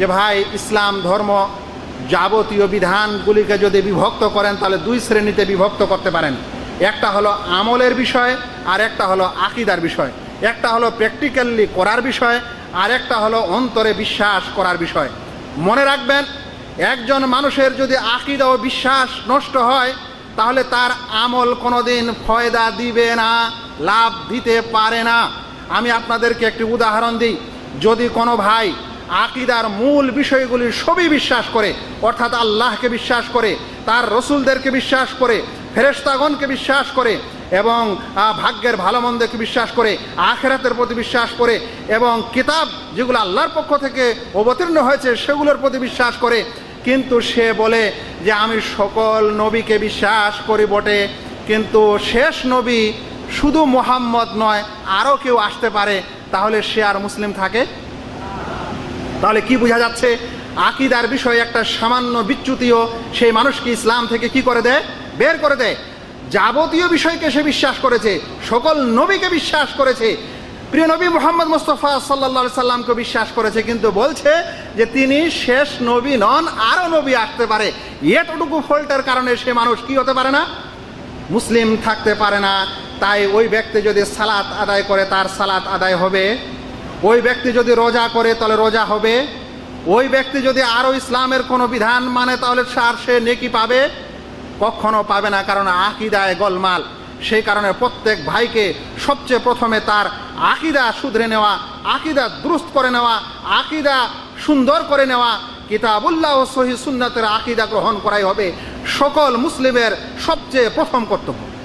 যে ভাই, ইসলাম, ধর্ম যাবতীয় বিধানগুলিকে যদি বিভক্ত করেন, তাহলে দুই শ্রেণীতে বিভক্ত করতে পারেন। একটা হলো আমলের বিষয়, আর একটা হলো আকিদার বিষয়। একটা হলো প্র্যাকটিক্যালি করার বিষয়, আর একটা হলো অন্তরে বিশ্বাস করার বিষয়। মনে রাখবেন, একজন মানুষের যদি আকিদা ও বিশ্বাস নষ্ট হয়, তাহলে তার আমল কোনোদিন ফয়দা দিবে না, লাভ দিতে পারে না। আমি আপনাদেরকে একটি উদাহরণ দিই। যদি কোনো ভাই আকিদার মূল বিষয়গুলি সবই বিশ্বাস করে, অর্থাৎ আল্লাহকে বিশ্বাস করে, তার রসুলদেরকে বিশ্বাস করে ফেরেস্তাগণকে বিশ্বাস করে, এবং ভাগ্যের ভালো মন্দকে বিশ্বাস করে, আখেরাতের প্রতি বিশ্বাস করে, এবং কিতাব যেগুলো আল্লাহর পক্ষ থেকে অবতীর্ণ হয়েছে সেগুলোর প্রতি বিশ্বাস করে। কিন্তু সে বলে যে, আমি সকল নবীকে বিশ্বাস করি বটে, কিন্তু শেষ নবী শুধু মোহাম্মদ নয়, আরও কেউ আসতে পারে, তাহলে সে আর মুসলিম থাকে? তাহলে কি বোঝা যাচ্ছে? আকিদার বিষয়ে একটা সামান্য বিচ্যুতিও সেই মানুষকে ইসলাম থেকে কি করে দেয়? বের করে দেয়। যাবতীয় বিষয়কে সে বিশ্বাস করেছে, সকল নবীকে বিশ্বাস করেছে। প্রিয় নবী মোহাম্মদ মুস্তফা সাল্লা সাল্লামকে বিশ্বাস করেছে, কিন্তু বলছে যে তিনি শেষ নবী নন, আরও নবী আসতে পারে। এতটুকু ফল্টের কারণে সে মানুষ কি হতে পারে না? মুসলিম থাকতে পারে না। তাই ওই ব্যক্তি যদি সালাত আদায় করে, তার সালাত আদায় হবে ওই ব্যক্তি যদি রোজা করে, তাহলে রোজা হবে। ওই ব্যক্তি যদি আরও ইসলামের কোনো বিধান মানে তাহলে সার সে নেকি পাবে। কখনো পাবে না, কারণ আকিদায় গোলমাল। সেই কারণে প্রত্যেক ভাইকে সবচেয়ে প্রথমে তার আকিদা শুধরে নেওয়া, আকিদা দুরুস্ত করে নেওয়া, আকিদা সুন্দর করে নেওয়া। কিতাবুল্লাহ সহি সুন্নাতের আকিদা গ্রহণ করাই হবে সকল মুসলিমের সবচেয়ে প্রথম কর্তব্য।